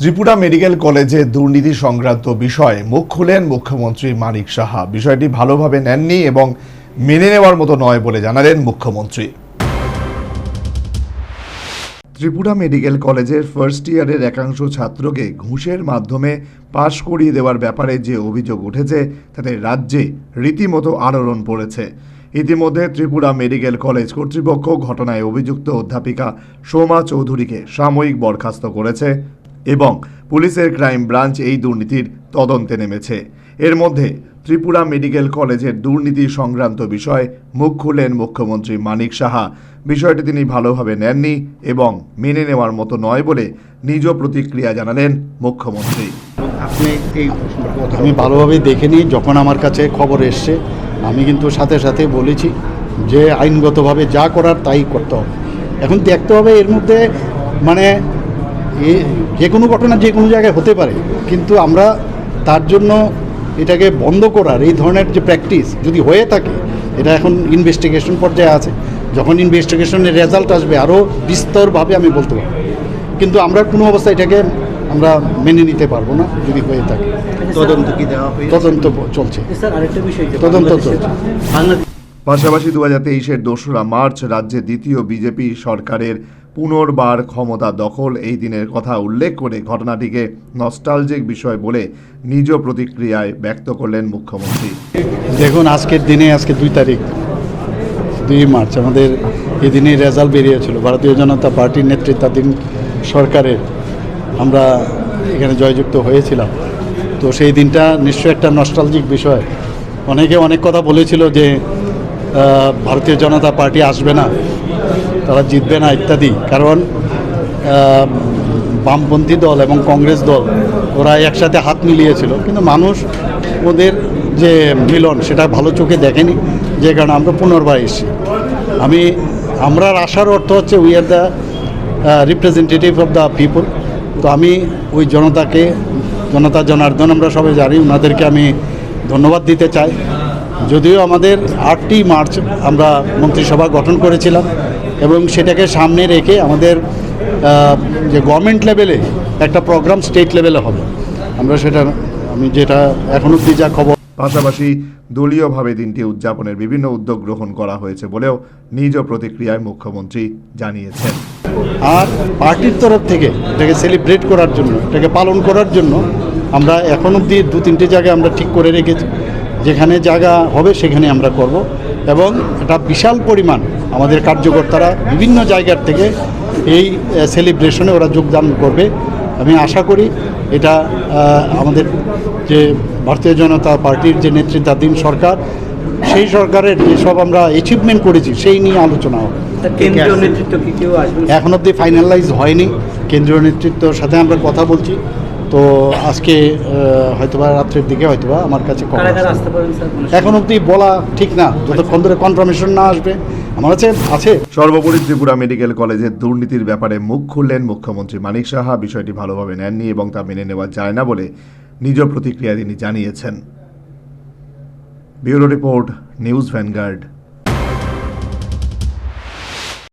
Tripura medical কলেজে দুর্নীতি সংক্রান্ত বিষয়ে মুখ খুলেন মুখ্যমন্ত্রী মানিক সাহা। বিষয়টি ভালোভাবে নেননি এবং মেনে নেওয়ার মতো নয় বলে জানালেন মুখ্যমন্ত্রী। ত্রিপুরা মেডিকেল কলেজের ফার্স্ট ইয়ারের একাংশ ছাত্রকে ঘুষের মাধ্যমে পাশ করিয়ে দেওয়ার ব্যাপারে যে অভিযোগ উঠেছে, তাতে রাজ্যে রীতিমতো আলোড়ন পড়েছে। ইতিমধ্যে ত্রিপুরা মেডিকেল কলেজ কর্তৃপক্ষ ঘটনায় অভিযুক্ত অধ্যাপিকা সোমা চৌধুরীকে সাময়িক বরখাস্ত করেছে। এবং পুলিশের ক্রাইম ব্রাঞ্চ এই দুর্নীতির তদন্তে নেমেছে। এর মধ্যে ত্রিপুরা মেডিকেল কলেজের দুর্নীতি সংক্রান্ত বিষয়ে মুখ খুললেন মুখ্যমন্ত্রী মানিক সাহা। বিষয়টি তিনি ভালোভাবে নেননি এবং মেনে নেওয়ার মতো নয় বলে নিজ প্রতিক্রিয়া জানালেন মুখ্যমন্ত্রী। আপনি এই কথা আমি ভালোভাবে দেখিনি যখন আমার কাছে খবর এসছে আমি কিন্তু সাথে সাথে বলেছি যে আইনগতভাবে যা করার তাই করতে হবে। এখন দেখতে হবে এর মধ্যে মানে এ যে কোনো ঘটনা যে কোনো জায়গায় হতে পারে কিন্তু আমরা তার জন্য এটাকে বন্ধ করার এই ধরনের যে প্র্যাকটিস যদি হয়ে থাকে এটা এখন ইনভেস্টিগেশন পর্যায়ে আছে। যখন ইনভেস্টিগেশনের রেজাল্ট আসবে আরও বিস্তরভাবে আমি বলতে পারব। কিন্তু আমরা কোনো অবস্থায় এটাকে আমরা মেনে নিতে পারব না যদি হয়ে থাকে। তদন্ত কি দেওয়া তদন্ত চলছে। স্যার আরেকটা বিষয় যে তদন্ত চলছে। পাশাপাশি দু হাজার তেইশের দোসরা মার্চ রাজ্যে দ্বিতীয় বিজেপি সরকারের পুনর্বার ক্ষমতা দখল এই দিনের কথা উল্লেখ করে ঘটনাটিকে নস্টালজিক বিষয় বলে নিজ প্রতিক্রিয়ায় ব্যক্ত করলেন মুখ্যমন্ত্রী। দেখুন, আজকের দিনে, আজকে দুই তারিখ, দুই মার্চ, আমাদের এই দিনে রেজাল্ট বেরিয়েছিল। ভারতীয় জনতা পার্টির নেতৃত্বাধীন সরকারের আমরা এখানে জয়যুক্ত হয়েছিলাম। তো সেই দিনটা নিশ্চয়ই একটা নস্টালজিক বিষয়। অনেকে অনেক কথা বলেছিল যে ভারতীয় জনতা পার্টি আসবে না। তারা জিতবে না ইত্যাদি। কারণ বামপন্থী দল এবং কংগ্রেস দল ওরা একসাথে হাত মিলিয়েছিল। কিন্তু মানুষ ওদের যে মিলন, সেটা ভালো চোখে দেখেনি। যে কারণে আমরা পুনর্বার এসেছি। আমি আমরা আসার অর্থ হচ্ছে we are the representative of the people তো আমি ওই জনতাকে, জনতা জনার্দন আমরা সবাই জানি ওনাদেরকে আমি ধন্যবাদ দিতে চাই। যদিও আমাদের আটটি মার্চ আমরা মন্ত্রিসভা গঠন করেছিলাম এবং সেটাকে সামনে রেখে আমাদের যে গভর্নমেন্ট লেভেলে একটা প্রোগ্রাম স্টেট লেভেলে হবে। আমরা সেটা আমি যেটা এখন অব্দি যা খবর পাশাপাশি দলীয়ভাবে দিনটি উদযাপনের বিভিন্ন উদ্যোগ গ্রহণ করা হয়েছে বলেও নিজ প্রতিক্রিয়ায় মুখ্যমন্ত্রী জানিয়েছেন। আর পার্টির তরফ থেকে এটাকে সেলিব্রেট করার জন্য এটাকে পালন করার জন্য আমরা এখন অব্দি দু তিনটে জায়গায় আমরা ঠিক করে রেখেছি। যেখানে জায়গা হবে সেখানে আমরা করব। এবং এটা বিশাল পরিমাণ আমাদের কার্যকর্তারা বিভিন্ন জায়গার থেকে এই সেলিব্রেশনে ওরা যোগদান করবে। আমি আশা করি এটা আমাদের যে ভারতীয় জনতা পার্টির যে নেতৃত্বাধীন সরকার সেই সরকারের যেসব আমরা অ্যাচিভমেন্ট করেছি সেই নিয়ে আলোচনা হবে কেন্দ্রীয় নেতৃত্ব কি কেউ আসবেন এখন অবধি ফাইনালাইজ হয়নি। কেন্দ্রীয় নেতৃত্বর সাথে আমরা কথা বলছি। তো আজকে হয়তোবা রাত্রের দিকে হয়তোবা আমার কাছে এখন অবধি বলা ঠিক না। যতক্ষণ ধরে কনফার্মেশন না আসবে আমার কাছে আছে। সর্বোপরি ত্রিপুরা মেডিকেল কলেজের দুর্নীতির ব্যাপারে মুখ খুললেন মুখ্যমন্ত্রী মানিক সাহা। বিষয়টি ভালোভাবে নেননি এবং তা মেনে নেওয়া যায় না বলে নিজ প্রতিক্রিয়া তিনি জানিয়েছেন। Bureau report, news Vanguard.